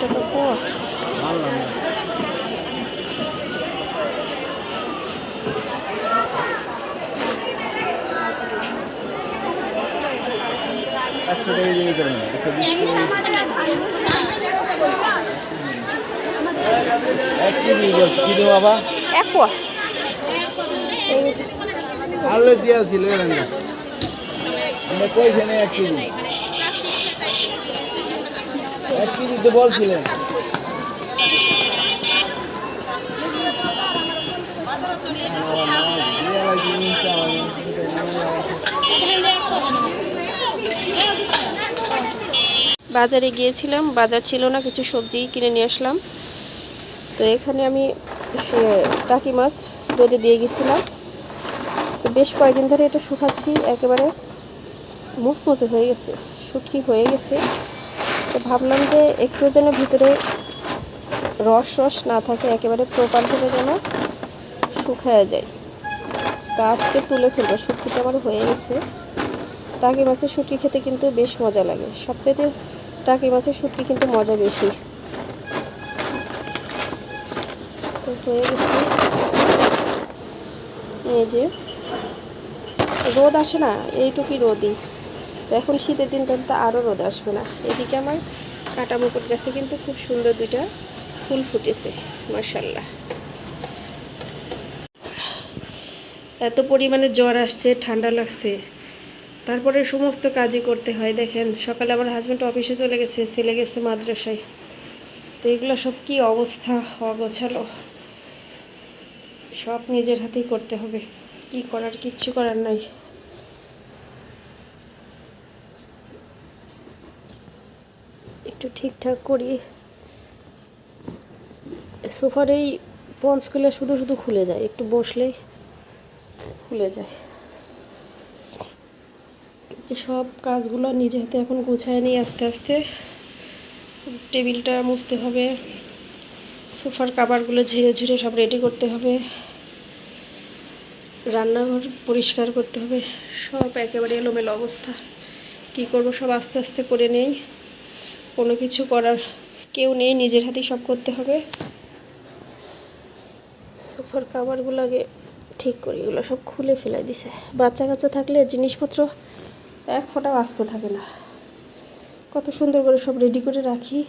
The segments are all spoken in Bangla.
টাকা পোয়া একশো টাকা দিয়ে করেন একশো বিশ কি দেবো বাবা? এক আলু দিয়া ছিল আমরা কইখানে এক কেজি? এক বলছিলেন বাজারে গিয়েছিলাম, বাজার ছিল না, কিছু সবজি কিনে নিয়ে আসলাম। তো এখানে আমি সে টাকি মাছ রোদে দিয়ে গেছিলাম। তো বেশ কয়েকদিন ধরে এটা শুকাচ্ছি, একেবারে মুসমুসে হয়ে গেছে, শুটকি হয়ে গেছে। তো ভাবলাম যে একটু যেন ভিতরে রস রস না থাকে, একেবারে প্রপারভাবে যেন শুকায় যায়। তা আজকে তুলে ফেলব, শুটকিটা আমার হয়ে গেছে। টাকি মাছের শুটকি খেতে কিন্তু বেশ মজা লাগে। সবচাইতে টাকি মাছের শুটকি কিন্তু মজা বেশি। তো হয়ে গেছে। এই যে, রোদ আসে না, এইটুকুই রোদই। তো এখন শীতের দিন তো আরও রোদ আসবে না। এদিকে আমার কাটা মুকুট গাছে, কিন্তু খুব সুন্দর দুইটা ফুল ফুটেছে মার্শাল্লাহ এত পরিমাণে জ্বর আসছে, ঠান্ডা লাগছে। তারপরে সমস্ত কাজই করতে হয়, দেখেন। সকালে আমার হাজব্যান্ড অফিসে চলে গেছে, ছেলে গেছে মাদ্রাসায়। তো এগুলো সব কি অবস্থা, অগোছালো। সব নিজের হাতেই করতে হবে। কি করার, কিচ্ছু করার নাই। একটু ঠিকঠাক করি। সোফার এই পঞ্চগুলো শুধু শুধু খুলে যায়, একটু বসলেই খুলে যায়। সব কাজগুলো নিজে হাতে এখন গুছায় নিই আস্তে আস্তে। টেবিলটা মুছতে হবে, সোফার কাবারগুলো ঝিরে ঝিরে সব রেডি করতে হবে। রান্নাঘর পরিষ্কার করতে হবে। সব একেবারে এলোমেলো অবস্থা। কি করব সব আস্তে আস্তে করে নেই। কোনো কিছু করার কেউ নেই, নিজের হাতেই সব করতে হবে। সোফার কাভারগুলো আগে ঠিক করি, এগুলো সব খুলে ফেলে দিছে। বাচ্চা কাচ্চা থাকলে জিনিসপত্র এক ফোঁটা ব্যস্ত থাকে না। কত সুন্দর করে সব রেডি করে রাখি।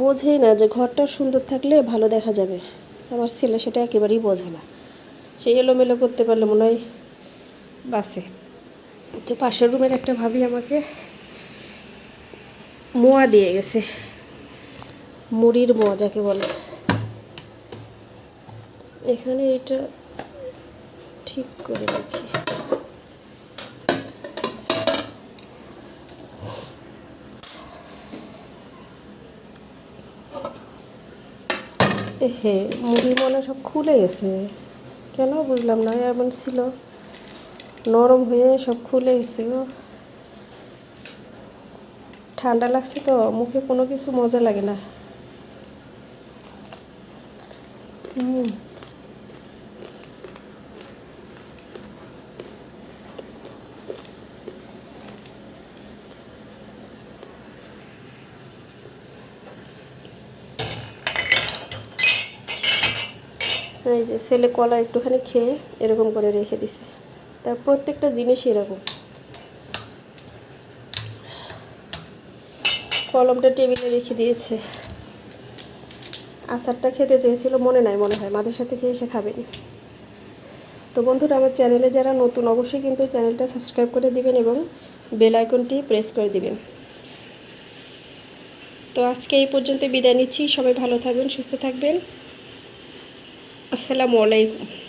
বোঝেই না যে ঘরটা সুন্দর থাকলে ভালো দেখা যাবে। আমার ছেলে সেটা একেবারেই বোঝে না। সেই এলোমেলো করতে পারলে মনে হয় বাসে তো পাশের রুমের একটা ভাবি আমাকে মোয়া দিয়ে গেছে। মুড়ির মোয়া যাকে বলে। এখানে এটা ঠিক করে রাখি হে, মুড়ি মনে সব খুলে গেছে। কেন বুঝলাম না, এমন ছিল। নরম হয়ে সব খুলে গেছে গো। ঠান্ডা লাগছে তো, মুখে কোনো কিছু মজা লাগে না। এই যে ছেলে কলা একটুখানি খেয়ে এরকম করে রেখে দিছে। তার প্রত্যেকটা জিনিস এরকম। কলমটা টেবিলে রেখে দিয়েছে। আচারটা খেতে চেয়েছিল, মনে নাই, মনে হয়। মাদের সাথে খেয়ে এসে খাবেনি। তো বন্ধুরা, আমার চ্যানেলে যারা নতুন, অবশ্যই কিন্তু চ্যানেলটা সাবস্ক্রাইব করে দিবেন এবং বেল আইকনটি প্রেস করে দিবেন। তো আজকে এই পর্যন্ত বিদায় নিচ্ছি। সবাই ভালো থাকবেন, সুস্থ থাকবেন। আসসালামু আলাইকুম।